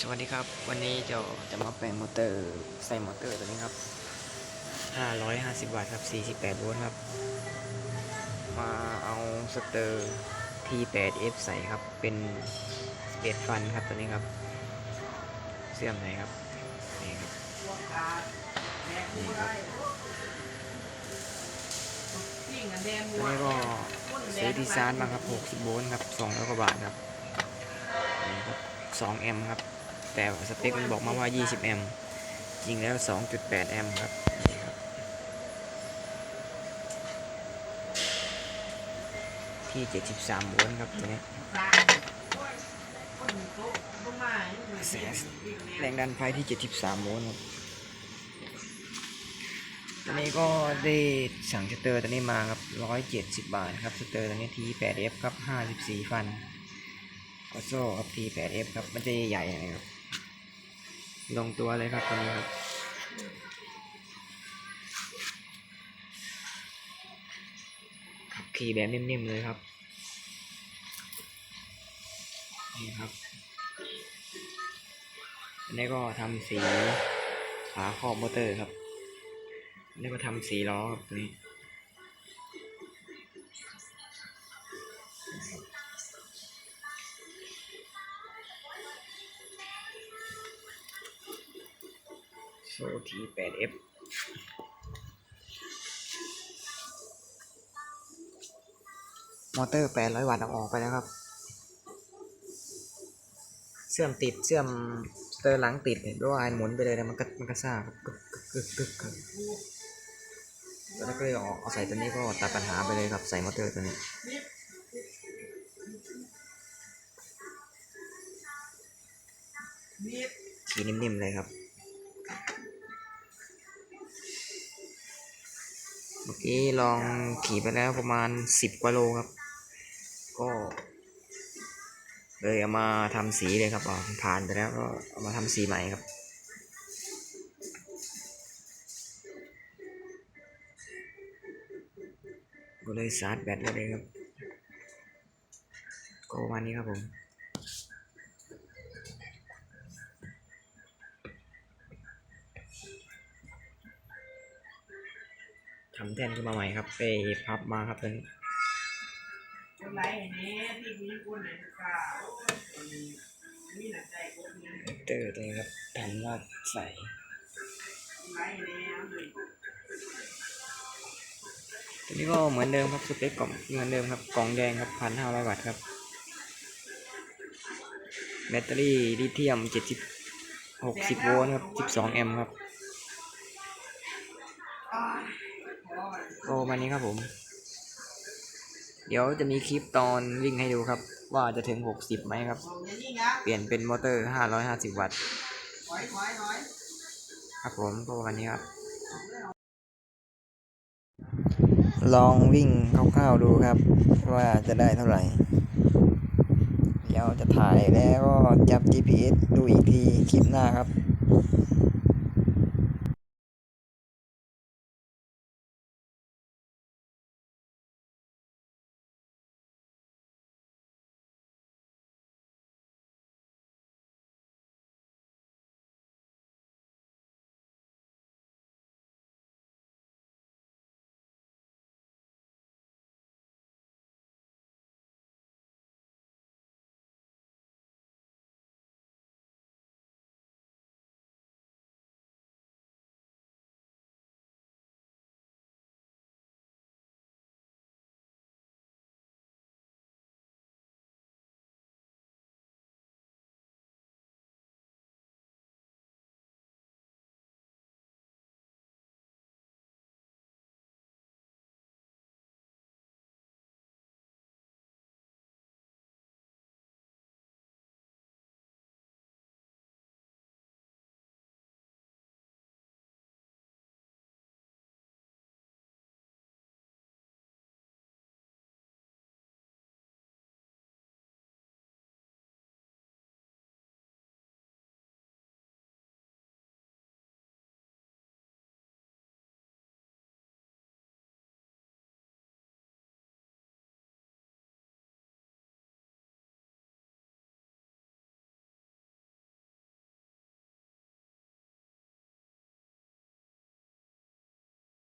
สวัสดีครับ วันนี้จะจะมาแปลงมอเตอร์ใส่มอเตอร์ตัวนี้ครับ 550 วัตต์ครับ 48 โวลต์ครับ มาเอาสเตอร์ T8F ใส่ครับ เป็นเอ็ดฟันครับตัวนี้ครับ เสื่อมไหนครับ นี่ครับ นี่ครับตัวนี้ก็ซื้อที่ซานมาครับ 60 โวลต์ครับ200กว่าบาทครับ นี่ครับ2แอมป์ครับ แต่สเปคมันบอกมาว่า 20 แอมป์จริงแล้ว 2.8 แอมป์ครับนี่ครับ ที่ 73โวลต์ครับตัวนี้แสแรงดันไฟที่ 73โวลต์ครับตัวนี้ก็ได้สั่งสเตอร์ตัวนี้มาครับ 170 บาทครับสเตอร์ตัวนี้ T8F ครับ 54 ฟันกอโซ่ครับ T8F ครับ มันจะใหญ่ๆนะครับ ลงตัวเลยครับตัวนี้ครับขับขี่แบบนิ่มๆเลยครับ นี่ครับอันนี้ก็ทำสีฝาครอบมอเตอร์ครับอันนี้ก็ทำสีล้อครับตัวนี้ โซที 8F มอเตอร์800วัตต์เอาออกไปแล้วครับ เสื่อมติดเสื่อมเตอร์หลังติดเนี่ยด้วยหมุนไปเลยนะมันก็มันก็ซ่าบกึกกึกกึกกึกครับแล้วก็เลยเอาออกเอาใส่ตัวนี้ก็ตัดปัญหาไปเลยครับใส่มอเตอร์ตัวนี้ขี่นิ่มๆเลยครับ เมื่อกี้ลองขี่ไปแล้วประมาณสิบกว่าโลครับ ก็เลยเอามาทำสีเลยครับอ๋อผ่านไปแล้วก็เอามาทำสีใหม่ครับก็เลยชาร์จแบตไว้เลยครับ ก็ประมาณนี้ครับผม ทำแท่นขึ้นมาใหม่ครับไปพับมาครับตอนนี้ไรเนี่ที่มีคนไหนกล้าโอ้ยคนนี้มีหนักใจคนนี้เตอร์ตัวนี้ครับทำว่าใสไรเนี่าเลยตัวนี้ก็เหมือนเดิมครับสเปคกล่องเหมือนเดิมครับกล่องแดงครับพันห้าร้อยวัตต์ครับ แบตเตอรี่ลิเธียมเจ็ดสิบหกสิบโวลต์ครับสิบสองแอมป์ครับ ก็ประมานี้ครับผม เดี๋ยวจะมีคลิปตอนวิ่งให้ดูครับ ว่าจะถึงหกสิบไหมครับ เปลี่ยนเป็นมอเตอร์ห้าร้อยห้าสิบวัตต์ครับผมก็ประมานี้ครับ ลองวิ่งคร่าวๆดูครับ ว่าจะได้เท่าไหร่เดี๋ยวจะถ่ายแล้วก็จับ GPS ดูอีกทีคลิปหน้าครับ